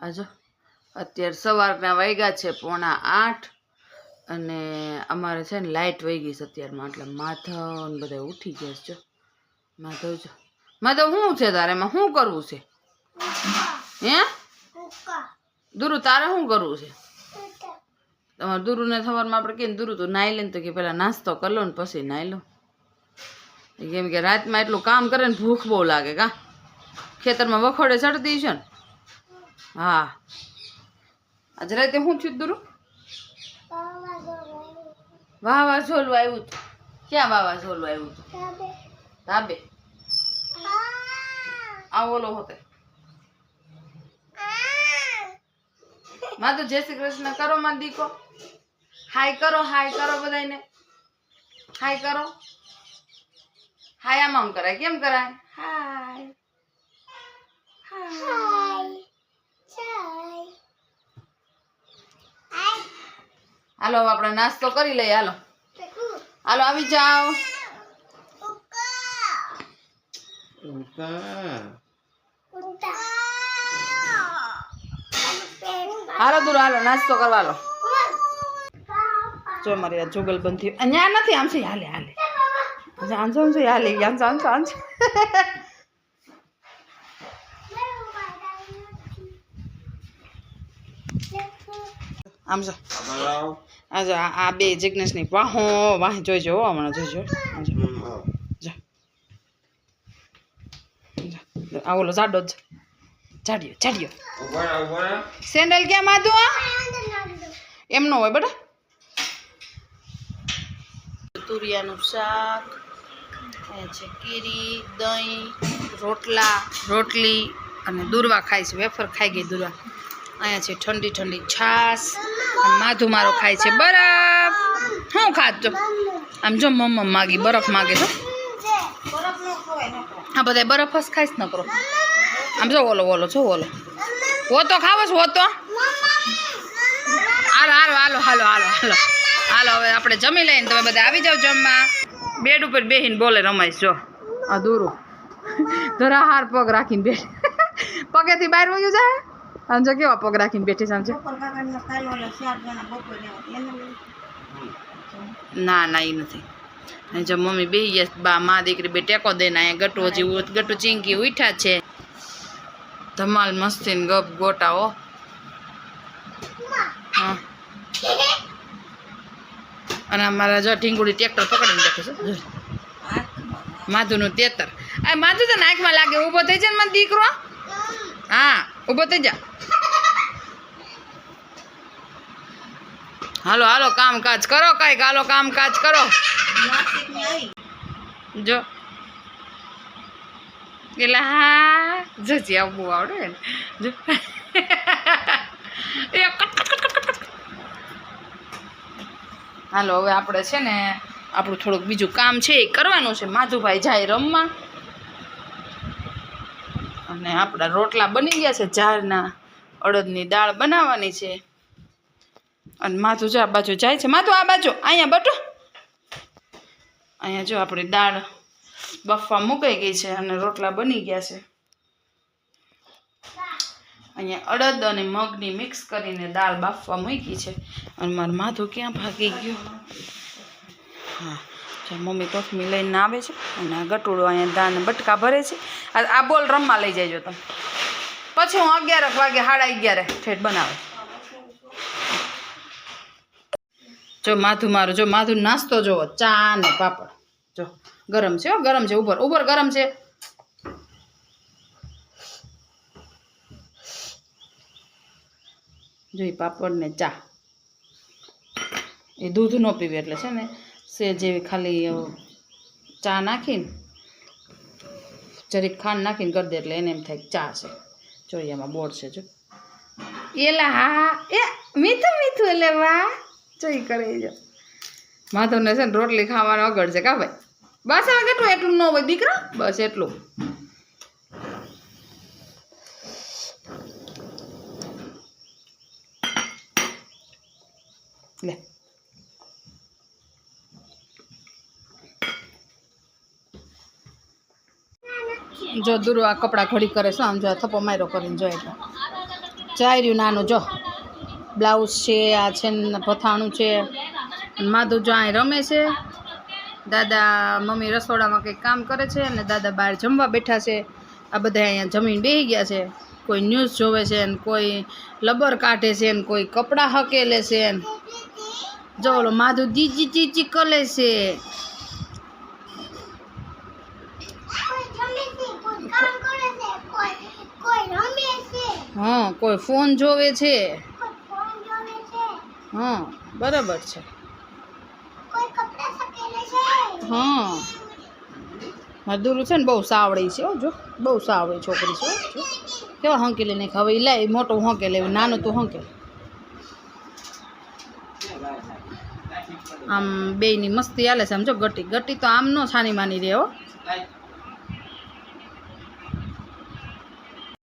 આ જો, અત્યારે સવારના વાગ્યા છે પોણા આઠ અને અમારે છે ને લાઇટ વહી ગઈ છે અત્યારમાં, એટલે માધવ ને બધા ઉઠી ગયા છે માધવ જો. માધવ શું છે તારે એમાં? શું કરવું છે? હે? દુરુ, તારે શું કરવું છે? તમારે દુરુને સવારમાં આપણે કહીએ દુરુ તો નાહી લે તો કે પહેલાં નાસ્તો કરી લો ને પછી નાહી લો. કેમ કે રાતમાં એટલું કામ કરે ને ભૂખ બહુ લાગે, કા? ખેતરમાં વખોડે ચડતી છે ને. હા. આજે રાતે શું થયું દુરુ? વાવા ઝોલવા આવ્યું હતું ક્યાં વાવા ઝોલવા આવ્યું હતું ધાબે આ ઓલો હોતે. માં તો જય શ્રી કૃષ્ણ. કરો માં દીકો. હાય કરો હાય કરો બધાને હાય કરો. હાય આમ આમ કરાય. કેમ કરાય? હાય. હાલો આપણે નાસ્તો કરી લઈએ, હાલો. હાલો, આવી જાઓ. હાલો, દૂર, હાલો, નાસ્તો કરવા લો જો મારી આ જુગલ બંધ થયું. અહીંયા નથી, આમ છે, હાલે હાલે. આંજો આંજો હાલે આંજો આંજો આંજો આમ જો. આ જો આ બે જિજ્ઞેશની વાહો વાહ જોઈજો હો હમણાં જોઈજો આ ઓલો જાડો જ. જાડ્યો જાડ્યો. સેન્ડલ કેમ માધુ આ એમ ન હોય બેટા. તુરિયાનું શાક છે કેરી દહીં રોટલા રોટલી અને દૂરવા ખાઈશ વેફર ખાઈ ગઈ દૂરવા. અહીંયા છે ઠંડી ઠંડી છાશ. માધુ મારો ખાય છે બરફ. શું ખાતો આમ જો મમ્મ માગી, બરફ માગે છો. હા બધા બરફ જ ખાઈશ ન કરો આમ જો ઓલો ઓલો છો ઓલો. હોતો ખાવો છો, હોતો? હાલો હાલો હાલો હાલો હાલો હાલો. હાલો, હવે આપણે જમી લઈને તમે બધા આવી જાઓ જમવા. બેડ ઉપર બેહીને બોલે રમાઈશ જો. આ દૂરો. જરા હાર પગ રાખીને બેઠ પગેથી બહાર વયું જાય? આમ જો કેવા પગ રાખીને બેઠી સમજે. ના ના એ નથી. જો મમ્મી બે ગયા બા મા દીકરી બે ટેકો દઈને અહીંયા ગટુ હજી ગટુ ચીંકી ઉઠ્યા છે. ધમાલ મસ્તી ને ગપ ગોટાઓ હા. અને અમારા જો ઢીંગુડી ટ્રેક્ટર પકડીને બેઠું છે. માધુનું તેતર. આ માધુ તો નાકમાં લાગે ઊભો થઈ જાય ને મારો દીકરો. હા ઊભો થઈ જા. હાલો હાલો, કામકાજ કરો કાંઈક, હાલો, કામકાજ કરો. જો. એટલે હા, જજી આવવું આવડે ને. જો. હાલો, હવે આપણે છે ને આપણું થોડુંક બીજું કામ છે એ કરવાનું છે. માધુભાઈ જાય રમવા. અને આપણા રોટલા બની ગયા છે. ઝાડના અડદની દાળ બનાવવાની છે. અને માથું જો આ બાજુ જાય છે. માથું આ બાજુ, અહીંયા બટો. અહીંયા જો આપણી દાળ બફવા મુકાઈ ગઈ છે અને રોટલા બની ગયા છે. અહીંયા અડદ અને મગની મિક્સ કરીને દાળ બાફવા મૂકી છે. અને મારું માથું ક્યાં ભાગી ગયું? હા, જો મમ્મી તોથમી લઈને આવે છે અને આ ગટુડો અહીંયા દાળ બટકા ભરે છે. આ બોલ રમવા લઈ જજો તમે. પછી હું અગિયાર વાગે સાડા અગિયારે ઠેઠ બનાવે. જો માથું મારું, જો માથું નાસ્તો જોવો, ચા ને પાપડ. જો, ગરમ છે ગરમ છે ઉપર ઉપર ગરમ છે. જોઈ પાપડ ને ચા. એ દૂધ ન પીવે એટલે છે ને, સે જેવી ખાલી ચા નાખીને, જરીક ખાંડ નાખીને કરી દે એટલે એને એમ થાય ચા છે. જોઈએ એમાં બોર્ડ છે, જો. એલા હા એ, મીઠું મીઠું એટલે વાહ. જોઈ કરે જો. માધવને છે ને રોટલી ખાવાનો આગળ છે કા ભાઈ? બસ હવે કેટલું, એટલું ન હોય દીકરા? બસ એટલું. લે. જો દુરવા આ કપડાં ઘડી કરે છે, આમ જો થપ્પો માર્યો કરીને જો એટલે જાય રહ્યું નાનું, જો. બ્લાઉઝ છે આ છે પથાણું છે માધુ જો અહીં રમે છે. દાદા મમ્મી રસોડામાં કંઈક કામ કરે છે અને દાદા બહાર જમવા બેઠા છે. આ બધા અહીંયા જમીન બેસી ગયા છે. કોઈ ન્યૂઝ જોવે છે ને કોઈ લબર કાઢે છે ને કોઈ કપડાં હકેલે છે ને જો ઓલો માધુ દીજી ચીચી કલે છે. હા કોઈ ફોન જોવે છે. હા બરાબર છે. હા. મધુરું છે ને બહુ સાવળી છે હો જો. બહુ સાવળી છોકરી છે કેવા હંકેલી નહીં હવે ઈ લાય મોટું હંકેલે નાનું તો હંકે આમ બેયની મસ્તી હાલે છે આમ જો ગટી. ગટી તો આમ નો છાની માની રહે હો.